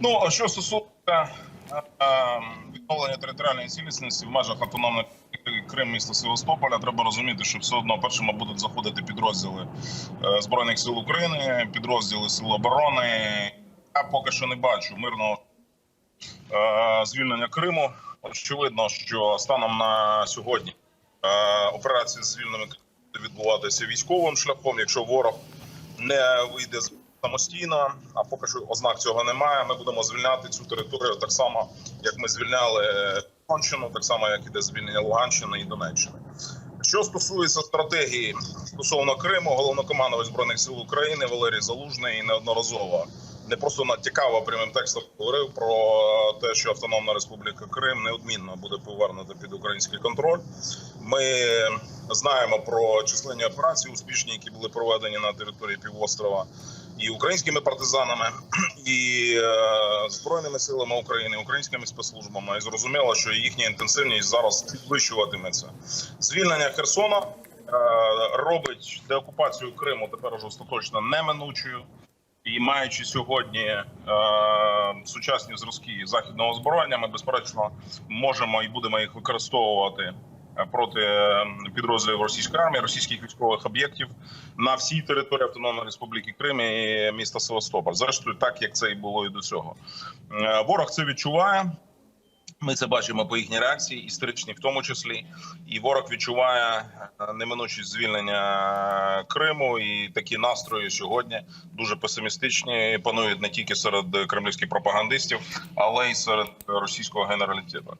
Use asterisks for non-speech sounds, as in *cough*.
Ну, а що стосується е, відновлення територіальної цілісності в межах автономної Крим міста Севастополя, треба розуміти, що все одно першими будуть заходити підрозділи е, Збройних сил України, підрозділи Сил оборони. Я поки що не бачу мирного е, звільнення Криму. Очевидно, що станом на сьогодні е, операція з звільненими буде відбуватися військовим шляхом. Якщо ворог не вийде з- самостійно, а поки що ознак цього немає. Ми будемо звільняти цю територію так само, як ми звільняли Донщину, так само як іде звільнення Луганщини і Донеччини. Що стосується стратегії стосовно Криму, головнокомандувач збройних сил України Валерій Залужний неодноразово не просто натякав, прямим текстом говорив про те, що Автономна Республіка Крим неодмінно буде повернута під український контроль. Ми знаємо про численні операції успішні, які були проведені на території півострова і українськими партизанами, *clears throat* і е, збройними силами України, українськими спецслужбами. І зрозуміло, що їхня інтенсивність зараз підвищуватиметься. Звільнення Херсона е, робить деокупацію Криму тепер уже остаточно неминучою. І маючи сьогодні е, сучасні зразки західного озброєння, ми безперечно можемо і будемо їх використовувати проти е, підрозділів російської армії, російських військових об'єктів на всій території Автономної Республіки Крим і міста Севастополь. Зрештою, так як це і було і до цього. Е, Ворог це відчуває. Ми це бачимо по їхній реакції, історичній в тому числі, і ворог відчуває е, неминучість звільнення Криму. І такі настрої сьогодні дуже песимістичні. Панують не тільки серед кремлівських пропагандистів, але й серед російського генералітету.